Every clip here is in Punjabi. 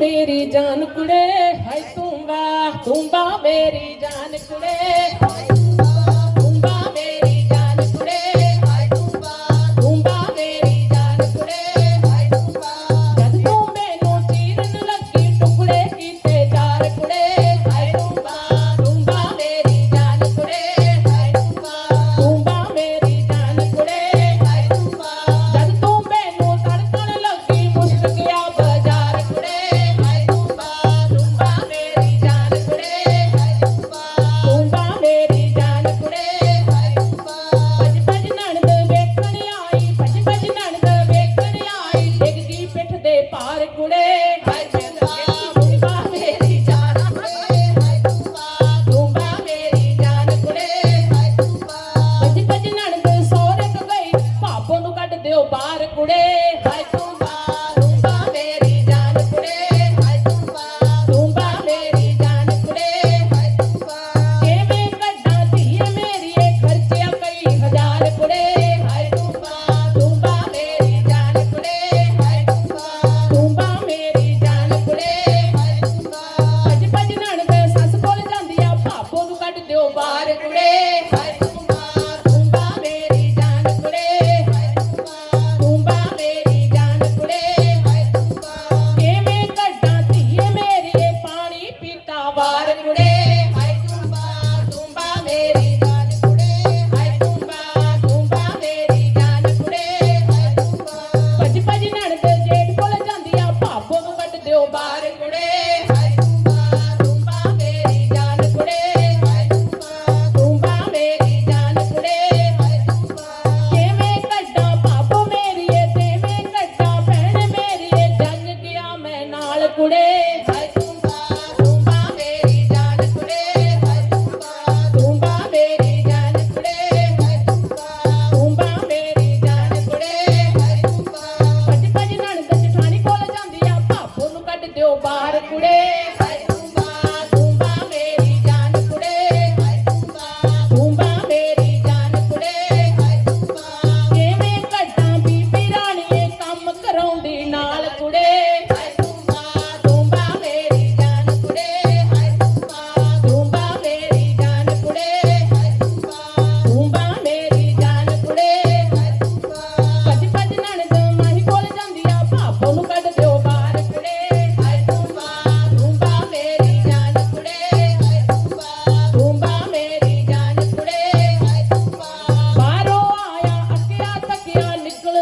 ਮੇਰੀ ਜਾਨ ਕੁੜੇ ਹਾਏ ਤੂੰਗਾ ਤੂੰ ਬਾ ਮੇਰੀ ਜਾਨ ਕੁੜੇ।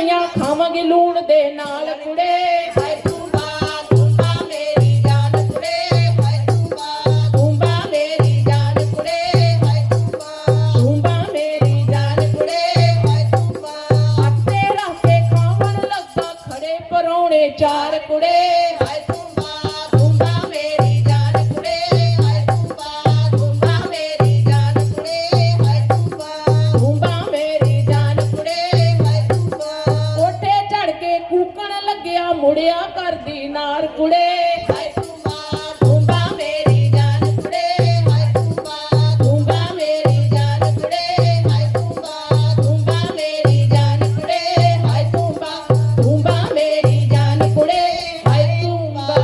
ਮਠਿਆਈਆਂ ਖਾਵਾਂਗੇ ਲੂਣ ਦੇ ਨਾਲ ਕੁੜੇ। ਹਾਏ ਚਾਰ ਕੁੜੇ। ਹਾਏ माती नारकुडे